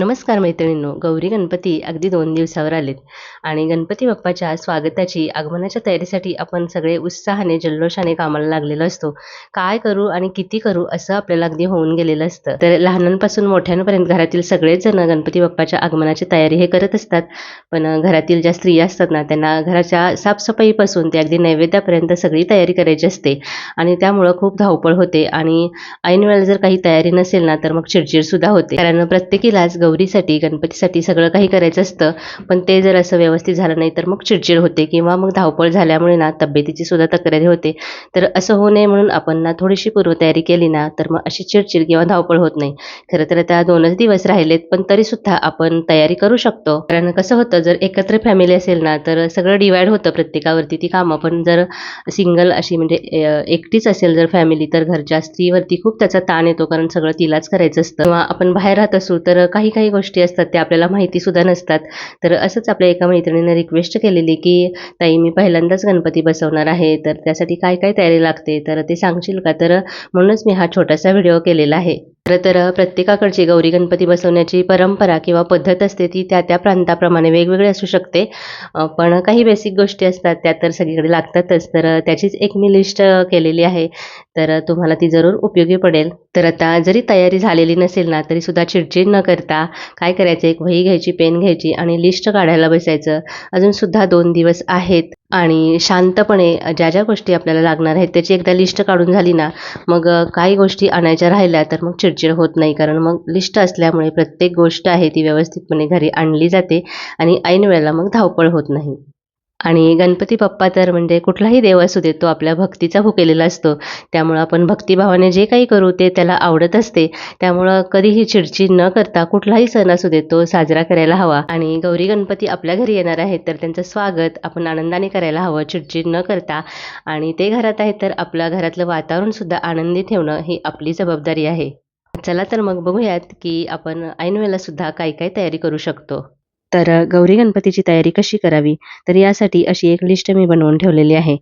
नमस्कार मैत्रिणींनो गौरी गणपती अगदी दोन दिवसावर आलेत. आणि गणपती बाप्पाच्या स्वागताची आगमनाच्या तयारीसाठी आपण सगळे उत्साहाने जल्लोषाने कामाला लागलेलो असतो. काय करू आणि किती करू असं आपल्याला अगदी होऊन गेलेलं असतं. तर लहानांपासून मोठ्यांपर्यंत घरातील सगळेच जण गणपती बाप्पाच्या आगमनाची तयारी हे करत असतात. पण घरातील ज्या स्त्रिया असतात ना त्यांना घराच्या साफसफाईपासून ते अगदी नैवेद्यापर्यंत सगळी तयारी करायची असते. आणि त्यामुळं खूप धावपळ होते. आणि ऐन वेळेला जर काही तयारी नसेल ना तर मग चिडचिड सुद्धा होते. कारण प्रत्येकीलाच गौ गौरीसाठी गणपतीसाठी सगळं काही करायचं असतं. पण ते जर असं व्यवस्थित झालं नाही तर मग चिडचिड होते किंवा मग धावपळ झाल्यामुळे ना तब्येतीची सुद्धा तक्रारी होते. तर असं होऊ नये म्हणून आपण ना थोडीशी पूर्वतयारी केली ना तर मग अशी चिडचिड किंवा धावपळ होत नाही. खरं तर त्या दोनच दिवस राहिलेत पण तरी सुद्धा आपण तयारी करू शकतो. कारण कसं होतं जर एकत्र फॅमिली असेल ना तर सगळं डिवाईड होतं प्रत्येकावरती ती कामं. पण जर सिंगल अशी म्हणजे एकटीच असेल जर फॅमिली तर घरच्या स्त्रीवरती खूप त्याचा ताण येतो कारण सगळं तिलाच करायचं असतं. किंवा आपण बाहेर राहत असू तर काही काही काही गोष्टी असतात त्या आपल्याला माहिती सुद्धा नसतात. तर असंच आपल्या एका मैत्रिणीने रिक्वेस्ट केलेली की ताई मी पहिल्यांदाच गणपती बसवणार आहे तर त्यासाठी काय काय तयारी लागते? तर ते सांगशील का? तर म्हणूनच मी हा छोटासा व्हिडिओ केलेला आहे. खरं तर प्रत्येकाकडची गौरी गणपती बसवण्याची परंपरा किंवा पद्धत असते ती त्या त्या प्रांताप्रमाणे वेगवेगळी असू शकते. पण काही बेसिक गोष्टी असतात त्या तर सगळीकडे लागतातच. तर त्याचीच एक मी लिस्ट केलेली आहे. तर तुम्हाला ती जरूर उपयोगी पडेल. तर आता जरी तयारी झालेली नसेल ना तरी सुद्धा चिडचिड न करता काय करायचं? एक वही घ्यायची पेन घ्यायची आणि लिस्ट काढायला बसायचं. अजून सुद्धा दोन दिवस आहेत. आणि शांतपणे ज्या ज्या गोष्टी आपल्याला लागणार आहेत त्याची एकदा लिस्ट काढून झाली ना मग काही गोष्टी आणायच्या राहिल्या तर मग चिडचिड होत नाही. कारण मग लिस्ट असल्यामुळे प्रत्येक गोष्ट आहे ती व्यवस्थितपणे घरी आणली जाते आणि ऐन वेळेला मग धावपळ होत नाही. आणि गणपती बाप्पा तर म्हणजे कुठलाही देव असू दे तो आपल्या भक्तीचा भुकेलेला असतो. त्यामुळं आपण भक्तिभावाने जे काही करू ते त्याला आवडत असते. त्यामुळं कधीही चिडचिड न करता कुठलाही सण असू दे तो साजरा करायला हवा. आणि गौरी गणपती आपल्या घरी येणार आहेत तर त्यांचं स्वागत आपण आनंदाने करायला हवं चिडचिड न करता. आणि ते घरात आहेत तर आपल्या घरातलं वातावरणसुद्धा आनंदी ठेवणं ही आपली जबाबदारी आहे. चला तर मग बघूयात की आपण ऐनवेळेला सुद्धा काय काय तयारी करू शकतो. तर गौरी गणपतीची तयारी कशी करावी? तर यासाठी अशी एक लिस्ट मी बनवून ठेवलेली आहे.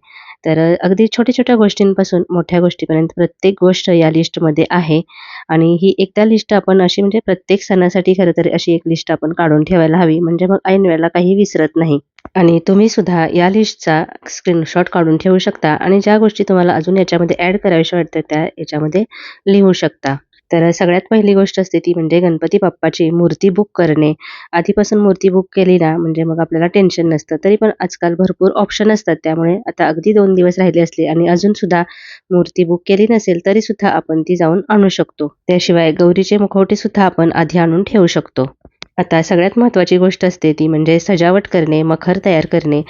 तर अगदी छोट्या छोट्या गोष्टींपासून मोठ्या गोष्टीपर्यंत प्रत्येक गोष्ट या लिस्टमध्ये आहे. आणि ही एकदा लिस्ट आपण अशी म्हणजे प्रत्येक सणासाठी खरं तर अशी एक लिस्ट आपण काढून ठेवायला हवी. म्हणजे मग ऐन वेळेला काही विसरत नाही. आणि तुम्ही सुद्धा या लिस्टचा स्क्रीनशॉट काढून ठेवू शकता. आणि ज्या गोष्टी तुम्हाला अजून याच्यामध्ये ॲड कराव्याशा वाटतात त्या याच्यामध्ये लिहू शकता. तर सगळ्यात पहिली गोष्ट असते ती म्हणजे गणपती बाप्पाची मूर्ती बुक करणे. आधीपासून मूर्ती बुक केली ना म्हणजे मग आपल्याला टेन्शन नसतं. तरी पण आजकाल भरपूर ऑप्शन असतात. त्यामुळे आता अगदी दोन दिवस राहिले असले आणि अजून सुद्धा मूर्ती बुक केली नसेल तरी सुद्धा आपण ती जाऊन आणू शकतो. त्याशिवाय गौरीचे मुखवटे सुद्धा आपण आधी आणून ठेवू शकतो. आता सगळ्यात महत्त्वाची गोष्ट असते ती म्हणजे सजावट करणे मखर तयार करणे.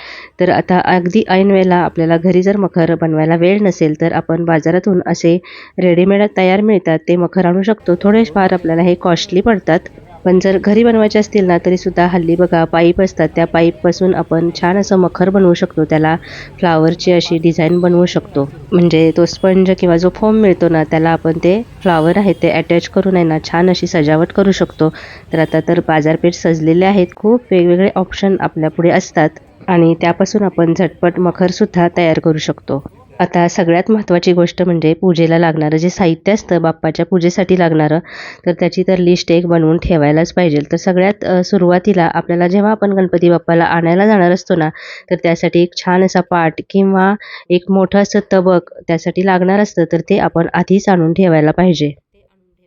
तर आता अगदी ऐनवेळेला आपल्याला घरी जर मखर बनवायला वेळ नसेल तर आपण बाजारातून असे रेडीमेड तयार मिळतात. ते मखर आणू शकतो. थोडे फार आपल्याला हे कॉस्टली पडतात. पण जर घरी बनवायचे असतील ना तरी सुद्धा हल्ली बघा पाईप असतात. त्या पाईपपासून आपण छान असं मखर बनवू शकतो. त्याला फ्लावरची अशी डिझाईन बनवू शकतो. म्हणजे तो स्पंज किंवा जो फोम मिळतो ना त्याला आपण ते फ्लावर आहे ते अटॅच करून आहे ना छान अशी सजावट करू शकतो. तर आता तर बाजारपेठ सजलेले आहेत खूप. वेगवेगळे ऑप्शन आपल्यापुढे असतात. आणि त्यापासून आपण झटपट मखरसुद्धा तयार करू शकतो. आता सगळ्यात महत्त्वाची गोष्ट म्हणजे पूजेला लागणारं जे साहित्य असतं बाप्पाच्या पूजेसाठी लागणारं तर त्याची तर लिस्ट एक बनवून ठेवायलाच पाहिजे. तर सगळ्यात सुरुवातीला आपल्याला जेव्हा आपण गणपती बाप्पाला आणायला जाणार असतो ना तर त्यासाठी एक छान असा पाट किंवा एक मोठं असं तबक त्यासाठी लागणार असतं तर ते आपण आधीच आणून ठेवायला पाहिजे.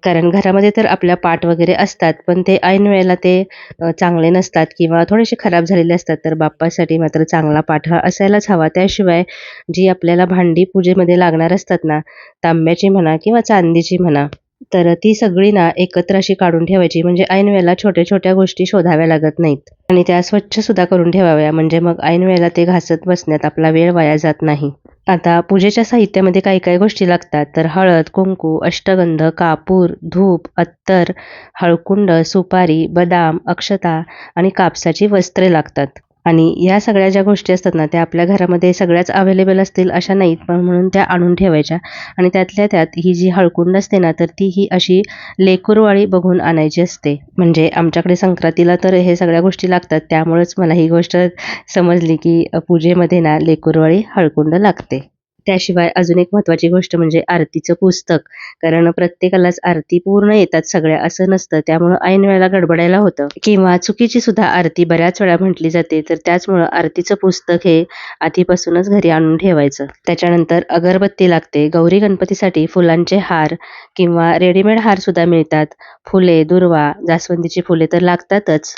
कारण घरामध्ये तर आपल्या पाट वगैरे असतात पण ते ऐन वेळेला ते चांगले नसतात किंवा थोडेसे खराब झालेले असतात तर बाप्पासाठी मात्र चांगला पाट हा असायलाच हवा. त्याशिवाय जी आपल्याला भांडी पूजेमध्ये लागणार असतात ना तांब्याची म्हणा किंवा चांदीची म्हणा तर ती सगळी ना एकत्र अशी काढून ठेवायची. म्हणजे ऐनवेळेला छोट्या छोट्या गोष्टी शोधाव्या लागत नाहीत. आणि त्या स्वच्छ सुद्धा करून ठेवाव्या. म्हणजे मग ऐन वेळेला ते घासत बसण्यात आपला वेळ वाया जात नाही. आता पूजेच्या साहित्यामध्ये काही काही गोष्टी लागतात. तर हळद कुंकू अष्टगंध कापूर धूप अत्तर हळकुंड सुपारी बदाम अक्षता आणि कापसाची वस्त्रे लागतात. आणि या सगळ्या ज्या गोष्टी असतात ना त्या आपल्या घरामध्ये सगळ्याच अवेलेबल असतील अशा नाहीत पण म्हणून त्या आणून ठेवायच्या. आणि त्यातल्या त्यात ही जी हळकुंड असते ना तर ती ही अशी लेकूरवाळी बघून आणायची असते. म्हणजे आमच्याकडे संक्रांतीला तर हे सगळ्या गोष्टी लागतात त्यामुळेच मला ही गोष्ट समजली की पूजेमध्ये ना लेकूरवाळी हळकुंड लागते. त्याशिवाय अजून एक महत्त्वाची गोष्ट म्हणजे आरतीचं पुस्तक. कारण प्रत्येकालाच आरती पूर्ण येतात सगळ्या असं नसतं. त्यामुळं ऐन वेळेला गडबडायला होतं. किंवा चुकीची सुद्धा आरती बऱ्याच वेळा म्हटली जाते तर त्याचमुळं आरतीचं पुस्तक हे आधीपासूनच घरी आणून ठेवायचं. त्याच्यानंतर अगरबत्ती लागते. गौरी गणपतीसाठी फुलांचे हार किंवा रेडीमेड हार सुद्धा मिळतात. फुले दुर्वा जास्वंदीची फुले तर लागतातच.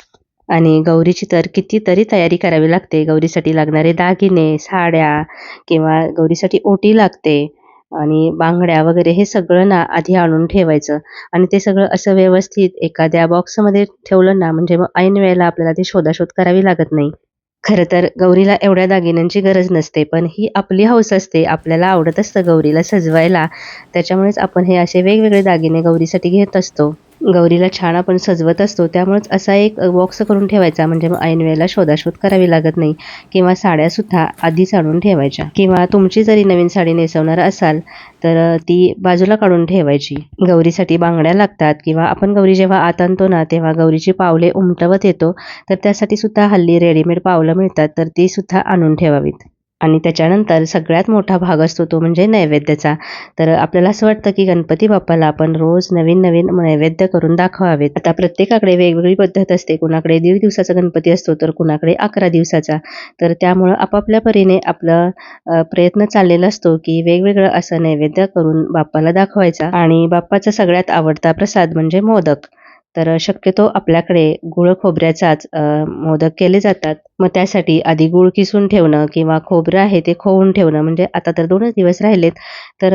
आणि गौरीची तर कितीतरी तयारी करावी लागते. गौरीसाठी लागणारे दागिने साड्या किंवा गौरीसाठी ओटी लागते आणि बांगड्या वगैरे हे सगळं ना आधी आणून ठेवायचं. आणि ते सगळं असं व्यवस्थित एखाद्या बॉक्समध्ये ठेवलं ना म्हणजे मग ऐन वेळेला आपल्याला ते शोधाशोध करावी लागत नाही. खरं तर गौरीला एवढ्या दागिन्यांची गरज नसते पण ही आपली हौस असते. आपल्याला आवडत असतं गौरीला सजवायला. त्याच्यामुळेच आपण हे असे वेगवेगळे दागिने गौरीसाठी घेत असतो. गौरीला छान आपण सजवत असतो त्यामुळेच असा एक बॉक्स करून ठेवायचा. म्हणजे मग ऐन वेळेला शोधाशोध करावी लागत नाही. किंवा साड्यासुद्धा आधीच आणून ठेवायच्या. किंवा तुमची जरी नवीन साडी नेसवणार असाल तर ती बाजूला काढून ठेवायची. गौरीसाठी बांगड्या लागतात. किंवा आपण गौरी जेव्हा आत आणतो ना तेव्हा गौरीची पावले उमटवत येतो. तर त्यासाठी सुद्धा हल्ली रेडीमेड पावलं मिळतात. तर ती सुद्धा आणून ठेवावीत. आणि त्याच्यानंतर सगळ्यात मोठा भाग असतो तो म्हणजे नैवेद्याचा. तर आपल्याला असं वाटतं की गणपती बाप्पाला आपण रोज नवीन नवीन नैवेद्य करून दाखवावेत. आता प्रत्येकाकडे वेगवेगळी पद्धत असते. कुणाकडे दीड दिवसाचा गणपती असतो तर कुणाकडे अकरा दिवसाचा. तर त्यामुळं आपापल्या परीने आपलं प्रयत्न चाललेला असतो की वेगवेगळं असं नैवेद्य करून बाप्पाला दाखवायचा. आणि बाप्पाचा सगळ्यात आवडता प्रसाद म्हणजे मोदक. तर शक्यतो आपल्याकडे गुळ खोबऱ्याचाच मोदक केले जातात. मग त्यासाठी आधी गूळ किसून ठेवणं किंवा खोबरं आहे ते खोवून ठेवणं म्हणजे आता तर दोनच दिवस राहिलेत. तर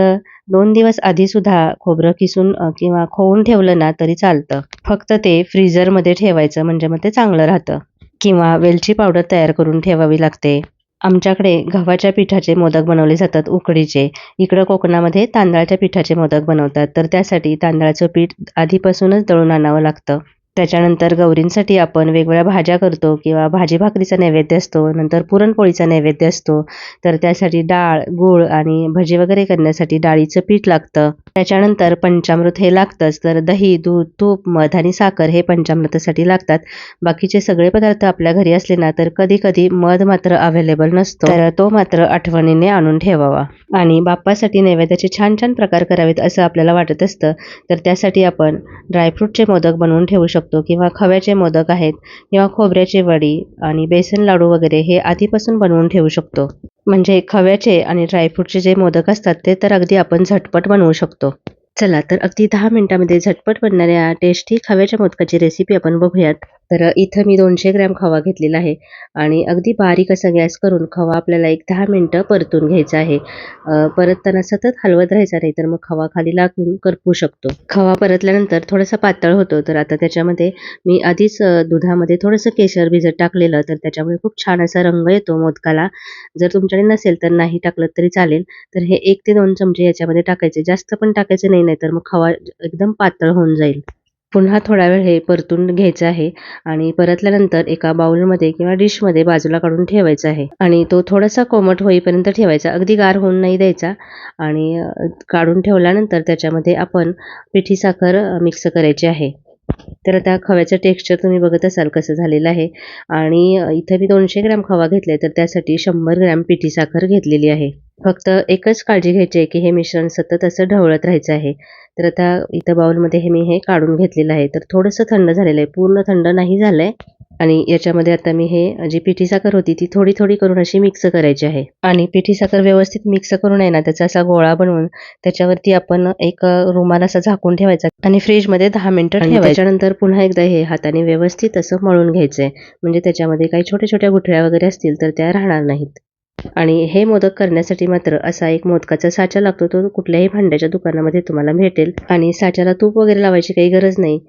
दोन दिवस आधी सुद्धा खोबरं किसून किंवा खोवून ठेवलं ना तरी चालतं. फक्त ते फ्रीजरमध्ये ठेवायचं म्हणजे मग ते चांगलं राहतं. किंवा वेलची पावडर तयार करून ठेवावी लागते. आमच्याकडे गव्हाच्या पिठाचे मोदक बनवले जातात उकडीचे. इकडं कोकणामध्ये तांदळाच्या पिठाचे मोदक बनवतात तर त्यासाठी तांदळाचं पीठ आधीपासूनच दळून आणावं लागतं. त्याच्यानंतर गौरींसाठी आपण वेगवेगळ्या भाज्या करतो किंवा भाजी भाकरीचा नैवेद्य असतो नंतर पुरणपोळीचा नैवेद्य असतो. तर त्यासाठी डाळ गूळ आणि भजी वगैरे करण्यासाठी डाळीचं पीठ लागतं. त्याच्यानंतर पंचामृत हे लागतंच. तर दही दूध तूप मध आणि साखर हे पंचामृतासाठी लागतात. बाकीचे सगळे पदार्थ आपल्या घरी असले ना तर कधी कधी मध मात्र अवेलेबल नसतो. तर तो मात्र आठवणीने आणून ठेवावा. आणि बाप्पासाठी नैवेद्याचे छान छान प्रकार करावेत असं आपल्याला वाटत असतं. तर त्यासाठी आपण ड्रायफ्रूटचे मोदक बनवून ठेवू शकतो. किंवा खव्याचे मोदक आहेत किंवा खोबऱ्याची वडी आणि बेसन लाडू वगैरे हे आधीपासून बनवून ठेवू शकतो. म्हणजे खव्याचे आणि ड्रायफ्रूटचे जे मोदक असतात ते तर अगदी आपण झटपट बनवू शकतो. चला तर अगदी दहा मिनिटामध्ये झटपट बनणाऱ्या टेस्टी खव्याच्या मोदकाची रेसिपी आपण बघूयात. तर इथं मी दोनशे ग्रॅम खवा घेतलेला आहे आणि अगदी बारीक असा गॅस करून खवा आपल्याला एक दहा मिनटं परतून घ्यायचा आहे. परतताना सतत हलवत राहायचा नाही तर मग खवा खाली लागून करपू शकतो. खवा परतल्यानंतर थोडासा पातळ होतो तर आता त्याच्यामध्ये मी आधीच दुधामध्ये थोडंसं केशर भिजत टाकलेलं तर त्याच्यामुळे खूप छान असा रंग येतो मोदकाला. जर तुमच्याकडे नसेल तर नाही टाकलं तरी चालेल तर हे एक ते दोन चमचे याच्यामध्ये टाकायचे. जास्त पण टाकायचे नाही नाहीतर मग खवा एकदम पातळ होऊन जाईल. पुन्हा थोडा वेळ हे परतून घ्यायचं आहे आणि परतल्यानंतर एका बाउलमध्ये किंवा डिशमध्ये बाजूला काढून ठेवायचा आहे. आणि तो थोडासा कोमट होईपर्यंत ठेवायचा. अगदी गार होऊन नाही द्यायचा. आणि काढून ठेवल्यानंतर त्याच्यामध्ये आपण पिठी साखर मिक्स करायची आहे. तर आता खव्याचं टेक्स्चर तुम्ही बघत असाल कसं झालेलं आहे. आणि इथं मी दोनशे ग्रॅम खवा घेतले तर त्यासाठी शंभर ग्रॅम पिठी साखर घेतलेली आहे. फक्त एकच काळजी घ्यायची आहे की हे मिश्रण सतत असं ढवळत राहायचं आहे. तर आता इथं बाउलमध्ये हे मी हे काढून घेतलेलं आहे. तर थोडंसं थंड झालेलं आहे. पूर्ण थंड नाही झालं आहे आणि याच्यामध्ये आता मी हे जी पिठी साखर होती ती थोडी थोडी करून अशी मिक्स करायची आहे. आणि पिठी साखर व्यवस्थित मिक्स करून आहे ना त्याचा असा गोळा बनवून त्याच्यावरती आपण एक रुमाल असा झाकून ठेवायचा आणि फ्रीजमध्ये दहा मिनिटं ठेवायचं. त्याच्यानंतर पुन्हा एकदा हे हाताने व्यवस्थित असं मळून घ्यायचंय. म्हणजे त्याच्यामध्ये काही छोट्या छोट्या गुठळ्या वगैरे असतील तर त्या राहणार नाहीत. आणि हे मोदक करण्यासाठी मात्र असा एक मोदकाचा साचा लागतो तो कुठल्याही भांड्याच्या दुकानामध्ये तुम्हाला भेटेल. आणि साच्याला तूप वगैरे लावायची काही गरज नाही.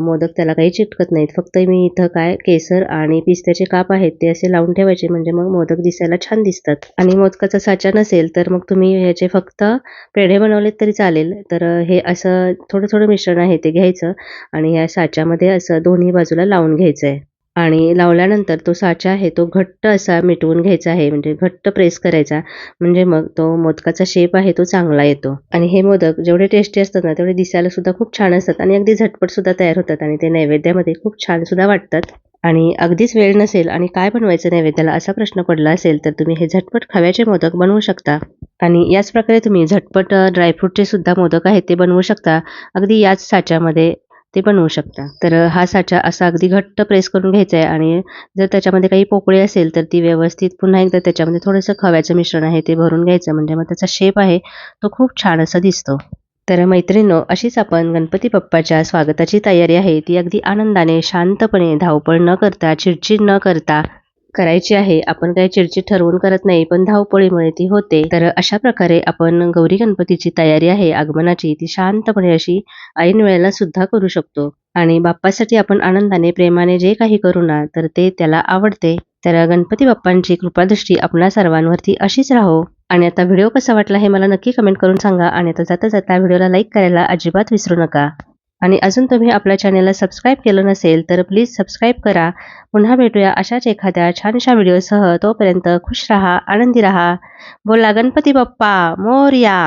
मोदक त्याला काही चिटकत नाहीत. फक्त मी इथं काय केसर आणि पिस्त्याचे काप आहेत ते असे लावून ठेवायचे म्हणजे मग मोदक दिसायला छान दिसतात. आणि मोदकाचा साचा नसेल तर मग तुम्ही ह्याचे फक्त पेढे बनवलेत तरी चालेल. तर हे असं थोडं थोडं मिश्रण आहे ते घ्यायचं. आणि या साच्यामध्ये असं दोन्ही बाजूला लावून घ्यायचं आहे आणि लावल्यानंतर तो साचा आहे तो घट्ट असा मिटवून घ्यायचा आहे म्हणजे घट्ट प्रेस करायचा. म्हणजे मग तो मोदकाचा शेप आहे तो चांगला येतो. आणि हे मोदक जेवढे टेस्टी असतात ना तेवढे दिसायला सुद्धा खूप छान असतात आणि अगदी झटपट सुद्धा तयार होतात आणि ते नैवेद्यामध्ये खूप छान सुद्धा वाटतात. आणि अगदीच वेळ नसेल आणि काय बनवायचं नैवेद्याला असा प्रश्न पडला असेल तर तुम्ही हे झटपट खव्याचे मोदक बनवू शकता. आणि याच प्रकारे तुम्ही झटपट ड्रायफ्रूटचे सुद्धा मोदक आहेत ते बनवू शकता. अगदी याच साच्यामध्ये ते बनवू शकता. तर हा साचा असा अगदी घट्ट प्रेस करून घ्यायचा आहे आणि जर त्याच्यामध्ये काही पोकळी असेल तर ती व्यवस्थित पुन्हा एकदा त्याच्यामध्ये थोडंसं खव्याचं मिश्रण आहे ते भरून घ्यायचं. म्हणजे मग त्याचा शेप आहे तो खूप छान असा दिसतो. तर मैत्रिणींनो अशीच आपण गणपती बाप्पाच्या स्वागताची तयारी आहे. ती अगदी आनंदाने शांतपणे धावपळ न करता चिडचिड न करता करायची आहे. आपण काही चिडचिड ठरवून करत नाही पण धावपळीमुळे ती होते. तर अशा प्रकारे आपण गौरी गणपतीची तयारी आहे. आगमनाची ती शांतपणे अशी ऐन वेळेला सुद्धा करू शकतो. आणि बाप्पासाठी आपण आनंदाने प्रेमाने जे काही करू ना तर ते त्याला आवडते. तर गणपती बाप्पांची कृपादृष्टी आपणा सर्वांवरती अशीच राहो. आणि आता व्हिडिओ कसा वाटला हे मला नक्की कमेंट करून सांगा. आणि आता जाता जाता व्हिडिओला लाईक करायला अजिबात विसरू नका. आणि अजून तुम्ही आपल्या चॅनेलला सबस्क्राईब केलं नसेल तर प्लीज सबस्क्राईब करा. पुन्हा भेटूया अशाच एखाद्या छानशा व्हिडिओसह तोपर्यंत खुश रहा आनंदी रहा. बोला गणपती बाप्पा मोरया.